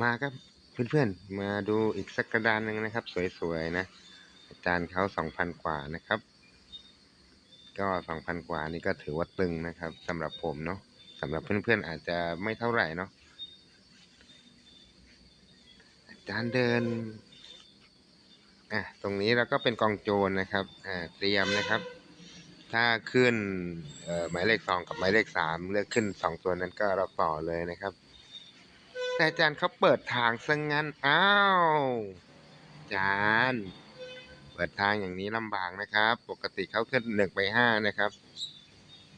มาครับเพื่อนๆ มาดูอีกสักกระดานหนึ่งนะครับ สวยๆนะ อาจารย์เขาสองพันกว่านะครับ ก็สองพันกว่านี่ก็ถือว่าตึงนะครับสำหรับผมเนาะสำหรับเพื่อนๆอาจจะไม่เท่าไหร่เนาะอาจารย์เดินอะตรงนี้เราก็เป็นกองโจรนะครับอ่าเตรียมนะครับ ถ้าขึ้นเอ่อหมายเลขสองกับหมายเลขสามเลือกขึ้นสองตัวนั้นก็เราต่อเลยนะครับ แต่อาจารย์เขาเปิดทางซะงงั้น อ้าวอาจารย์เปิดทางอย่างนี้ลำบากนะครับ ปกติเขาขึ้นหนึ่งไปห้านะครับ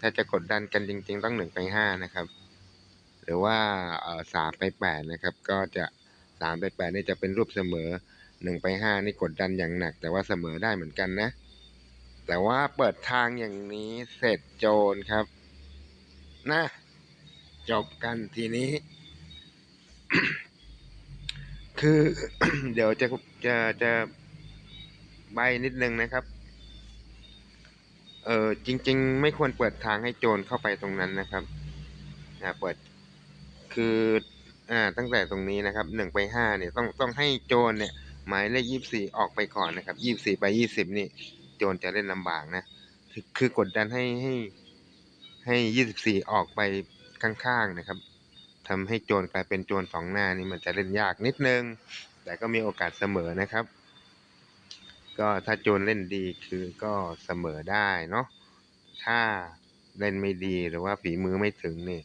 ถ้าจะกดดันกันจริง ๆ ต้องหนึ่งไปห้านะครับ หรือว่าสามไปแปดนะครับ ก็จะสามไปแปดนี่จะเป็นรูปเสมอหนึ่งไปห้านี่กดดันอย่างหนัก แต่ว่าเสมอได้เหมือนกันนะ แต่ว่าเปิดทางอย่างนี้เสร็จโจรครับ นะ จบกันทีนี้ คือเดี๋ยวจะจะจะใบนิดนึงนะครับ เออจริง ๆ ไม่ควรเปิดทางให้โจรเข้าไปตรงนั้นนะครับอ่าเปิดคืออ่าตั้งแต่ตรงนี้นะครับหนึ่งไปห้าเนี่ยต้องต้องให้โจรเนี่ย หมายเลขยี่สี่ออกไปก่อนนะครับยี่สี่ไปยี่สิบนี่ โจรจะเล่นลำบากนะคือคือกดดันให้ให้ให้ยี่สิบสี่ออกไปข้างๆนะครับ ทำให้โจรกลายเป็นโจรสองหน้านี่มันจะเล่นยากนิดนึง แต่ก็มีโอกาสเสมอนะครับ ก็ถ้าโจรเล่นดีคือก็เสมอได้เนาะถ้าเล่นไม่ดีหรือว่าฝีมือไม่ถึงนี่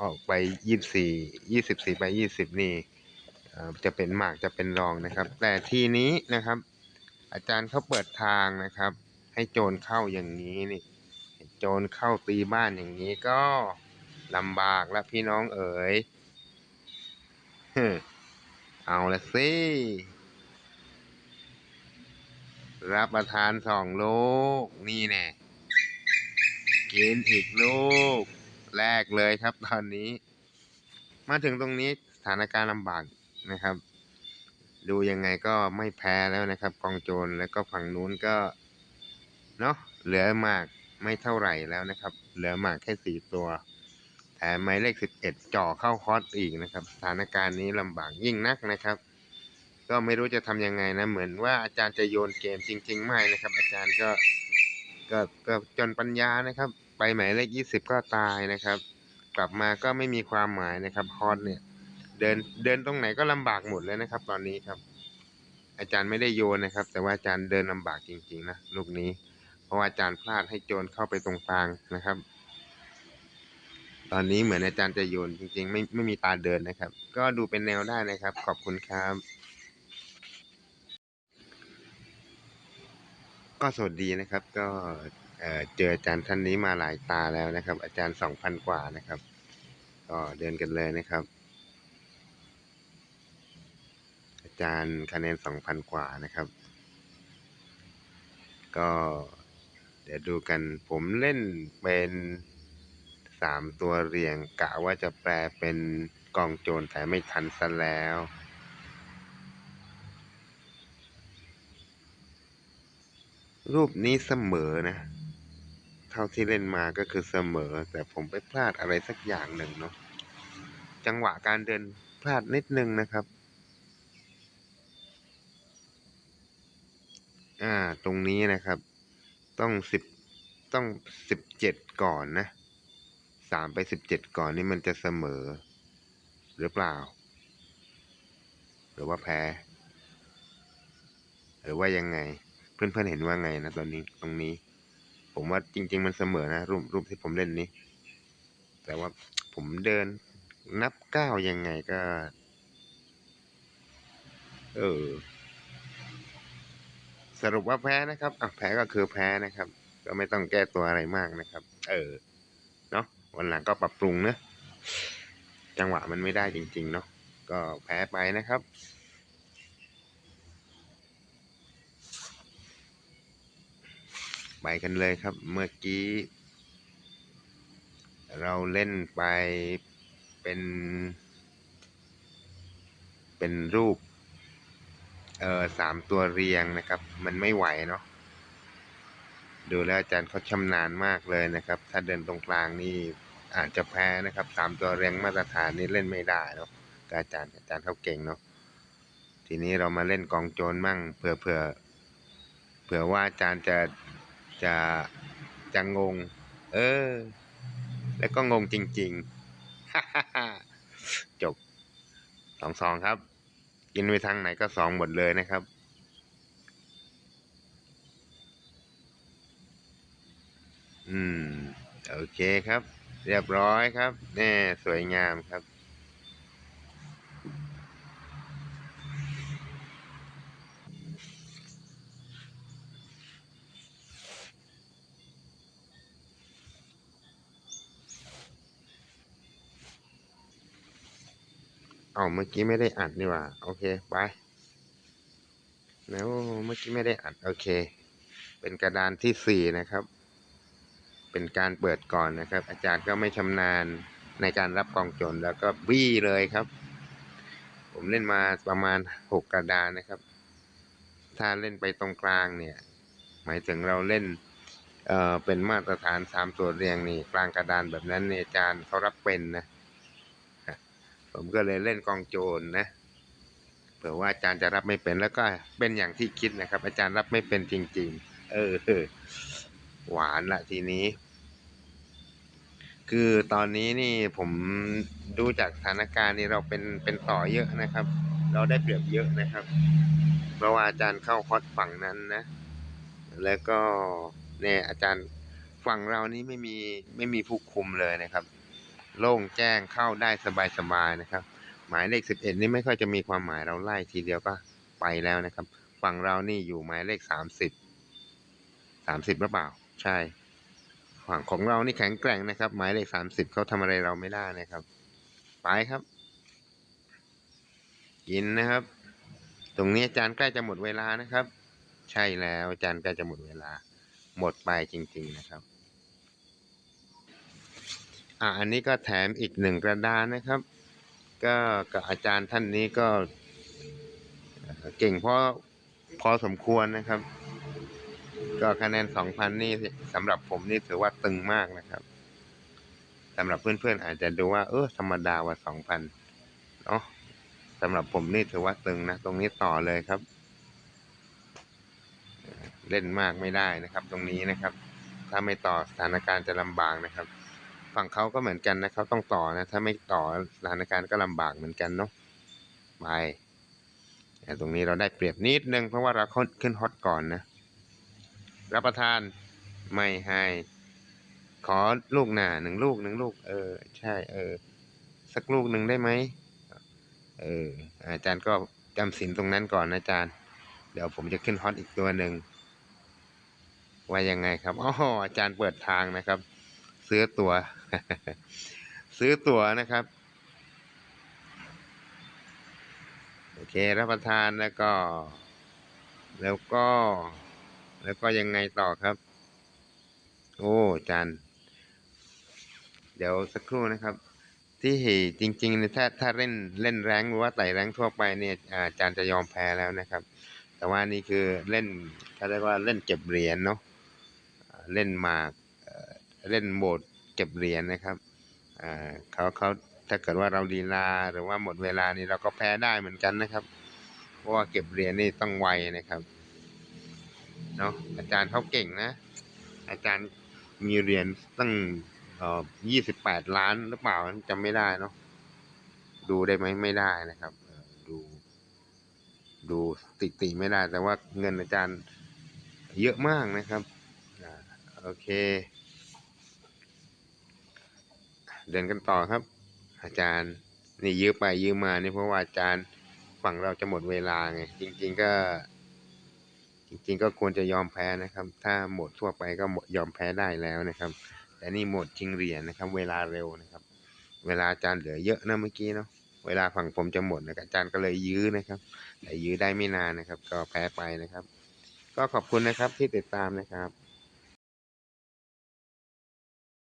ออกไปยี่สี่ยี่สิบสี่ไปยี่สิบนี่เอ่อจะเป็นหมากจะเป็นรองนะครับ แต่ทีนี้นะครับ อาจารย์เขาเปิดทางนะครับ ให้โจรเข้าอย่างนี้นี่ โจรเข้าตีบ้านอย่างนี้ก็ ลำบากแล้วพี่น้องเอ๋ยเอาละสิ รับประทานสองลูก นี่แน่กินอีกลูก แรกเลยครับตอนนี้ มาถึงตรงนี้สถานการณ์ลำบากนะครับ ดูยังไงก็ไม่แพ้แล้วนะครับ กองโจรแล้วก็ฝั่งนู้นก็ เนาะเหลือมากไม่เท่าไหร่แล้วนะครับ เหลือมากแค่สี่ตัว แถมหมายเลขสิบเอ็ดจ่อเข้าคอร์สอีกนะครับ สถานการณ์นี้ลำบากยิ่งนักนะครับ ก็ไม่รู้จะทำยังไงนะ เหมือนว่าอาจารย์จะโยนเกมจริง ๆ ไม่นะครับ อาจารย์ก็ก็ก็จนปัญญานะครับ ไปหมายเลขยี่สิบก็ตายนะครับ กลับมาก็ไม่มีความหมายนะครับคอร์สเนี่ยเดินเดินตรงไหนก็ลำบากหมดเลยนะครับ ตอนนี้ครับ อาจารย์ไม่ได้โยนนะครับ แต่ว่าอาจารย์เดินลำบากจริง ๆ นะลูกนี้ เพราะว่าอาจารย์พลาดให้โจรเข้าไปตรงกลางนะครับ ตอนนี้เหมือนอาจารย์จะโยนจริงๆ ไม่ไม่มีตาเดินนะครับ ก็ดูเป็นแนวได้นะครับ ขอบคุณครับก็สวัสดีนะครับ ก็เออเจออาจารย์ท่านนี้มาหลายตาแล้วนะครับ อาจารย์สองพันกว่านะครับ ก็เดินกันเลยนะครับ อาจารย์คะแนนสองพันกว่านะครับ ก็เดี๋ยวดูกันผมเล่นเป็น สามตัวเรียงกะว่าจะแปลเป็นกองโจรแต่ไม่ทันซะแล้ว รูปนี้เสมอนะ เท่าที่เล่นมาก็คือเสมอ แต่ผมไปพลาดอะไรสักอย่างหนึ่งเนาะจังหวะการเดินพลาดนิดนึงนะครับ อ่า ตรงนี้นะครับ ต้องสิบต้องสิบเจ็ดก่อนนะ สามไปสิบเจ็ดก่อนนี่มันจะเสมอ หรือเปล่า หรือว่าแพ้ หรือว่ายังไง เพื่อนๆเห็นว่าไงนะตอนนี้ตรงนี้ ผมว่าจริง ๆ มันเสมอนะ รูปรูปที่ผมเล่นนี้ แต่ว่าผมเดินนับก้าวยังไงก็ เออ สรุปว่าแพ้นะครับอะแพ้ก็คือแพ้นะครับ ก็ไม่ต้องแก้ตัวอะไรมากนะครับ เออ วันหลังก็ปรับปรุงเนอะจังหวะมันไม่ได้จริง ๆ เนาะก็แพ้ไปนะครับไปกันเลยครับเมื่อกี้ เราเล่นไปเป็น เป็นรูป เออสามตัวเรียงนะครับ มันไม่ไหวเนาะ ดูแล้วอาจารย์เขาชำนาญมากเลยนะครับ ถ้าเดินตรงกลางนี่อาจจะแพ้นะครับสามตัวเรียงมาตรฐานนี่เล่นไม่ได้เนาะอาจารย์อาจารย์เขาเก่งเนาะทีนี้เรามาเล่นกองโจรมั่งเผื่อเผื่อเผื่อว่าอาจารย์จะจะจะงง เออ แล้วก็งงจริงๆจบสองสองครับ กินไปทางไหนก็สองหมดเลยนะครับ อืม โอเคครับ เรียบร้อยครับ แน่สวยงามครับเอาเมื่อกี้ไม่ได้อัดนี่ว่า โอเคไปแล้วเมื่อกี้ไม่ได้อัด โอเค เป็นกระดานที่สี่นะครับ เป็นการเปิดก่อนนะครับ อาจารย์ก็ไม่ชำนาญในการรับกองโจรแล้วก็บี้เลยครับ ผมเล่นมาประมาณหกกระดานนะครับ ถ้าเล่นไปตรงกลางเนี่ย หมายถึงเราเล่นเอ่อเป็นมาตรฐานสามตัวเรียงนี่กลางกระดานแบบนั้นเนี่ยอาจารย์เขารับเป็นนะผมก็เลยเล่นกองโจรนะเผื่อว่าอาจารย์จะรับไม่เป็นแล้วก็เป็นอย่างที่คิดนะครับ อาจารย์รับไม่เป็นจริง ๆ เออ หวานละทีนี้ คือตอนนี้นี่ผมดูจากสถานการณ์นี่เราเป็นเป็นต่อเยอะนะครับ เราได้เปรียบเยอะนะครับเพราะว่าอาจารย์เข้าฮอตฝั่งนั้นนะ แล้วก็เนี่ยอาจารย์ฝั่งเรานี้ไม่มีไม่มีผู้คุมเลยนะครับ โล่งแจ้งเข้าได้สบายๆนะครับ หมายเลขสิบเอ็ดนี่ไม่ค่อยจะมีความหมายเราไล่ทีเดียวก็ไปแล้วนะครับ ฝั่งเรานี่อยู่หมายเลขสามสิบสามสิบหรือเปล่า ใช่ฝั่งของเรานี่แข็งแกร่งนะครับ หมายเลขสามสิบเขาทำอะไรเราไม่ได้นะครับ ไปครับ กินนะครับ ตรงนี้อาจารย์ใกล้จะหมดเวลานะครับ ใช่แล้วอาจารย์ใกล้จะหมดเวลา หมดไปจริง ๆนะครับ อ่าอันนี้ก็แถมอีกหนึ่งกระดานนะครับ ก็กับอาจารย์ท่านนี้ก็เก่งพราะพอสมควรนะครับ ก็คะแนนสองพันนี่สำหรับผมนี่ถือว่าตึงมากนะครับสำหรับเพื่อนๆอาจจะดูว่า เออธรรมดาว่าสองพันเนาะสำหรับผมนี่ถือว่าตึงนะ ตรงนี้ต่อเลยครับ เล่นมากไม่ได้นะครับ ตรงนี้นะครับ ถ้าไม่ต่อสถานการณ์จะลำบากนะครับ ฝั่งเขาก็เหมือนกันนะเขาต้องต่อนะ ถ้าไม่ต่อสถานการณ์ก็ลำบากเหมือนกันเนาะไปแต่ตรงนี้เราได้เปรียบนิดนึงเพราะว่าเราขึ้นฮอตก่อนนะ รับประทานไม่ให้ ขอลูกหนาหนึ่งลูกหนึ่งลูก เออ ใช่ เออ สักลูกหนึ่งได้ไหมเออ อาจารย์ก็จำสินตรงนั้นก่อนนะอาจารย์ เดี๋ยวผมจะขึ้นฮอตอีกตัวหนึ่งว่ายังไงครับอ๋ออาจารย์เปิดทางนะครับ ซื้อตัว ซื้อตัวนะครับโอเครับประทานแล้วก็ แล้วก็ แล้วก็ยังไงต่อครับ โอ้จารย์เดี๋ยวสักครู่นะครับ ที่จริงๆเนี่ยถ้าถ้าเล่นเล่นแรงหรือว่าไต่แรงทั่วไปเนี่ยอาจารย์จะยอมแพ้แล้วนะครับ แต่ว่านี่คือเล่นเขาเรียกว่าเล่นเก็บเหรียญเนาะเล่นหมากเล่นโหมดเก็บเหรียญนะครับเขาเขาถ้าเกิดว่าเราลีลาหรือว่าหมดเวลานี่เราก็แพ้ได้เหมือนกันนะครับ เพราะว่าเก็บเหรียญนี่ต้องไวนะครับ เนาะอาจารย์เขาเก่งนะ อาจารย์มีเหรียญตั้งยี่สิบแปดล้านหรือเปล่าจำไม่ได้เนาะดูได้ไหมไม่ได้นะครับดู ดูสถิติไม่ได้ แต่ว่าเงินอาจารย์เยอะมากนะครับโอเค เดินกันต่อครับ อาจารย์นี่ยื้อไปยื้อมานี่เพราะว่าอาจารย์ฝั่งเราจะหมดเวลาไงจริง ๆ ก็ จริงๆก็ควรจะยอมแพ้นะครับ ถ้าโหมดทั่วไปก็ยอมแพ้ได้แล้วนะครับ แต่นี่โหมดชิงเหรียญนะครับ เวลาเร็วนะครับ เวลาอาจารย์เหลือเยอะนะเมื่อกี้เนาะเวลาฝั่งผมจะหมดนะครับอาจารย์ก็เลยยื้อนะครับ แต่ยื้อได้ไม่นานนะครับ ก็แพ้ไปนะครับ ก็ขอบคุณนะครับที่ติดตามนะครับ